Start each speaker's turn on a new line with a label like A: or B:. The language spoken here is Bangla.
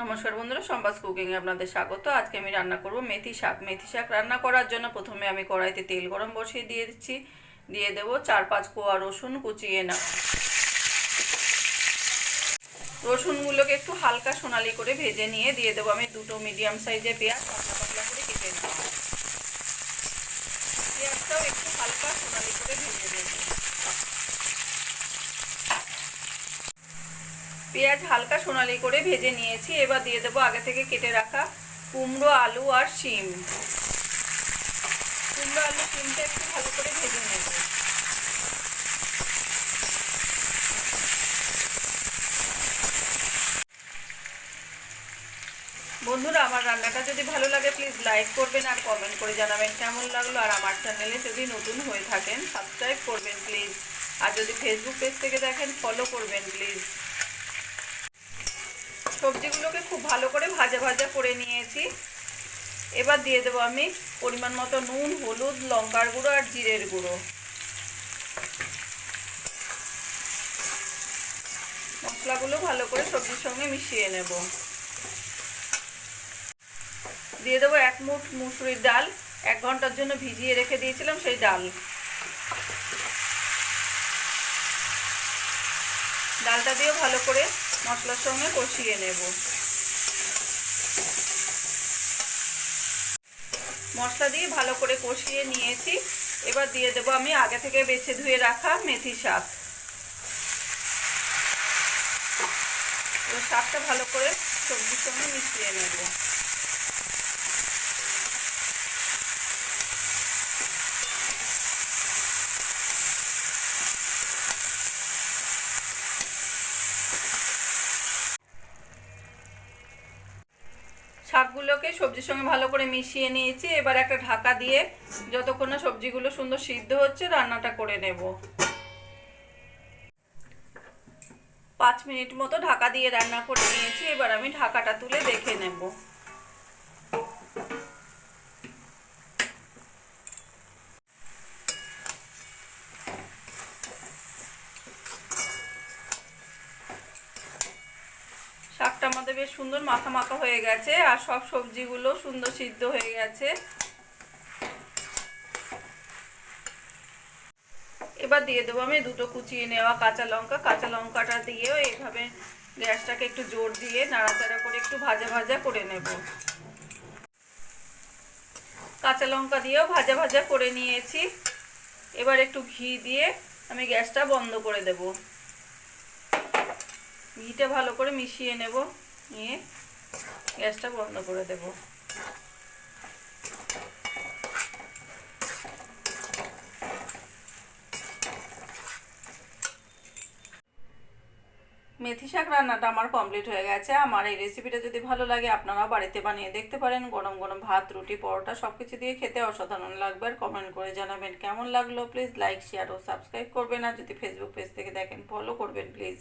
A: নমস্কার বন্ধুরা সম্বাস কুকিংয়ে আপনাদের স্বাগত। আজকে আমি রান্না করব মেথি শাক। মেথি শাক রান্না করার জন্য প্রথমে আমি কড়াইতে তেল গরম বসিয়ে দিয়ে দিচ্ছি। দিয়ে দেব চার পাঁচ কোয়া রসুন কুচিয়ে না রসুনগুলোকে একটু হালকা সোনালি করে ভেজে নিয়ে দিয়ে দেবো আমি দুটো মিডিয়াম সাইজের পেঁয়াজ পাতলা পাতলা করে কেটে নেব পেঁয়াজটাও একটু হালকা সোনালি করে ভেজে নেব। পেঁয়াজ হালকা সোনালি করে ভেজে নিয়েছি। এবার দিয়ে দেবো আগে থেকে কেটে রাখা কুমড়ো, আলু আর শিম। কুমড়ো, আলু, শিমটা একটু ভালো করে ভেজে নেব। বন্ধুরা, আমার রান্নাটা যদি ভালো লাগে প্লিজ লাইক করবেন আর কমেন্ট করে জানাবেন কেমন লাগল। আর আমার চ্যানেলে যদি নতুন হয়ে থাকেন সাবস্ক্রাইব করবেন প্লিজ আর যদি ফেসবুক পেজ থেকে দেখেন ফলো করবেন প্লিজ সবজিগুলোকে খুব ভালো করে ভাজা ভাজা করে নিয়েছি। এবার দিয়ে দেবো আমি পরিমাণ মতো নুন, হলুদ, লঙ্কার গুঁড়ো আর জিরের গুঁড়ো। মশলাগুলো ভালো করে সবজির সঙ্গে মিশিয়ে নেব। দিয়ে দেবো এক মুঠ মুসুরির ডাল। এক ঘণ্টার জন্য ভিজিয়ে রেখে দিয়েছিলাম সেই ডাল। ডালটা দিয়েও ভালো করে মশলার সঙ্গে কষিয়ে নেব। মশলা দিয়ে ভালো করে কষিয়ে নিয়েছি। এবার দিয়ে দেবো আমি আগে থেকে বেছে ধুয়ে রাখা মেথি শাক। শাকটা ভালো করে সবজির সঙ্গে মিশিয়ে নেব। শাকগুলোকে সবজির সঙ্গে ভালো করে মিশিয়ে নিয়েছি। এবার একটা ঢাকা দিয়ে যতক্ষণ না সবজিগুলো সুন্দর সিদ্ধ হচ্ছে, রান্নাটা করে নেব। পাঁচ মিনিট মতো ঢাকা দিয়ে রান্না করে নিয়েছি। এবার আমি ঢাকাটা তুলে দেখে নেব। শাকটা আমাদের বেশ সুন্দর মাখা মাখা হয়ে গেছে, আর সব সবজিগুলো সুন্দর সিদ্ধ হয়ে গেছে। এবার দিয়ে দেবো আমি দুটো কুচিয়ে নেওয়া কাঁচা লঙ্কা। কাঁচা লঙ্কাটা দিয়েও এইভাবে গ্যাসটাকে একটু জোর দিয়ে নাড়াচাড়া করে একটু ভাজা ভাজা করে নেব। কাঁচা লঙ্কা দিয়েও ভাজা ভাজা করে নিয়েছি। এবার একটু ঘি দিয়ে আমি গ্যাসটা বন্ধ করে দেবো। ঘিটা ভালো করে মিশিয়ে নেব। নিয়ে গ্যাসটা বন্ধ করে দেব। মেথি শাক রান্নাটা আমার কমপ্লিট হয়ে গেছে। আমার এই রেসিপিটা যদি ভালো লাগে আপনারা বাড়িতে বানিয়ে দেখতে পারেন। গরম গরম ভাত, রুটি, পরোটা সব কিছু দিয়ে খেতে অসাধারণ লাগবে। আর কমেন্ট করে জানাবেন কেমন লাগল? প্লিজ লাইক শেয়ার ও সাবস্ক্রাইব করবেন। আর যদি ফেসবুক পেজ থেকে দেখেন ফলো করবেন প্লিজ